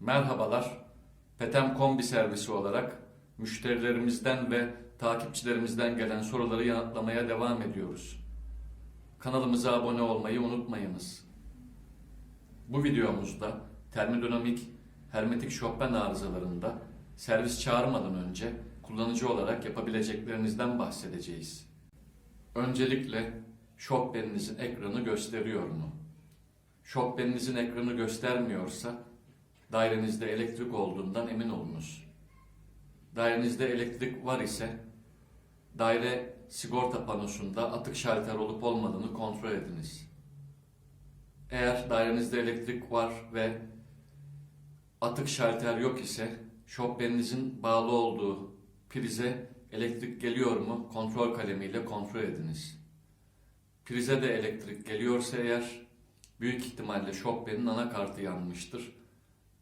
Merhabalar. Petem Kombi servisi olarak müşterilerimizden ve takipçilerimizden gelen soruları yanıtlamaya devam ediyoruz. Kanalımıza abone olmayı unutmayınız. Bu videomuzda termodinamik hermetik Chopin arızalarında servis çağırmadan önce kullanıcı olarak yapabileceklerinizden bahsedeceğiz. Öncelikle Chopin'inizin ekranı gösteriyor mu? Chopin'inizin ekranı göstermiyorsa dairenizde elektrik olduğundan emin olunuz. Dairenizde elektrik var ise daire sigorta panosunda atık şalter olup olmadığını kontrol ediniz. Eğer dairenizde elektrik var ve atık şalter yok ise şofberinizin bağlı olduğu prize elektrik geliyor mu kontrol kalemiyle kontrol ediniz. Prize de elektrik geliyorsa eğer büyük ihtimalle şofberin anakartı yanmıştır.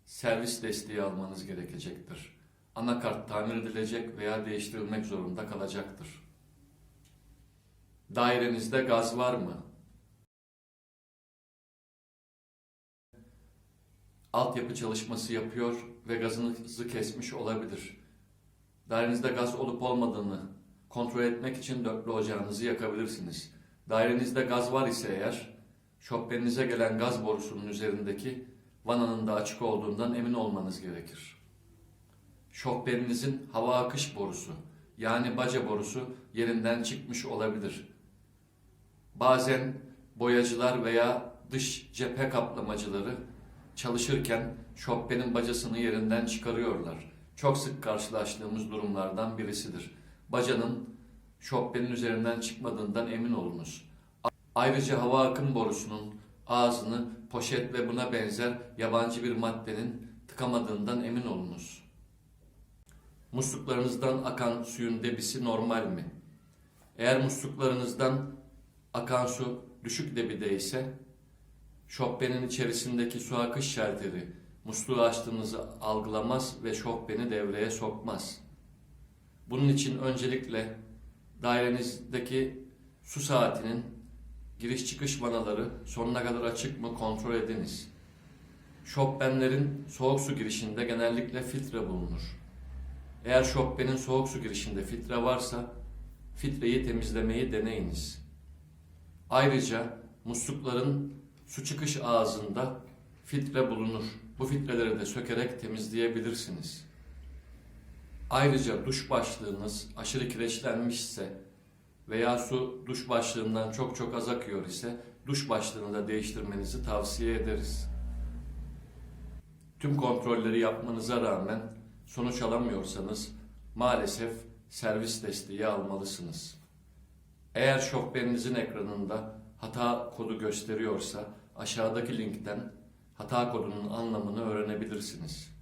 Servis desteği almanız gerekecektir. Anakart tamir edilecek veya değiştirilmek zorunda kalacaktır. Dairenizde gaz var mı? altyapı çalışması yapıyor ve gazınızı kesmiş olabilir. Dairenizde gaz olup olmadığını kontrol etmek için dörtlü ocağınızı yakabilirsiniz. Dairenizde gaz var ise eğer, şofbeninize gelen gaz borusunun üzerindeki vananın da açık olduğundan emin olmanız gerekir. Şofbeninizin hava akış borusu yani baca borusu yerinden çıkmış olabilir. Bazen boyacılar veya dış cephe kaplamacıları çalışırken şofbenin bacasını yerinden çıkarıyorlar. Çok sık karşılaştığımız durumlardan birisidir. Bacanın şofbenin üzerinden çıkmadığından emin olunuz. Ayrıca hava akım borusunun ağzını poşet ve buna benzer yabancı bir maddenin tıkamadığından emin olunuz. Musluklarınızdan akan suyun debisi normal mi? Eğer musluklarınızdan akan su düşük debide ise şofbenin içerisindeki su akış şalteri musluğu açtığınızı algılamaz ve şofbeni devreye sokmaz. Bunun için öncelikle dairenizdeki su saatinin giriş çıkış vanaları sonuna kadar açık mı kontrol ediniz. Şofbenlerin soğuk su girişinde genellikle filtre bulunur. Eğer şofbenin soğuk su girişinde filtre varsa filtreyi temizlemeyi deneyiniz. Ayrıca muslukların su çıkış ağzında filtre bulunur. Bu filtreleri de sökerek temizleyebilirsiniz. Ayrıca duş başlığınız aşırı kireçlenmişse veya su duş başlığından çok çok az akıyor ise duş başlığını da değiştirmenizi tavsiye ederiz. Tüm kontrolleri yapmanıza rağmen sonuç alamıyorsanız maalesef servis desteği almalısınız. Eğer şofberinizin ekranında hata kodu gösteriyorsa aşağıdaki linkten hata kodunun anlamını öğrenebilirsiniz.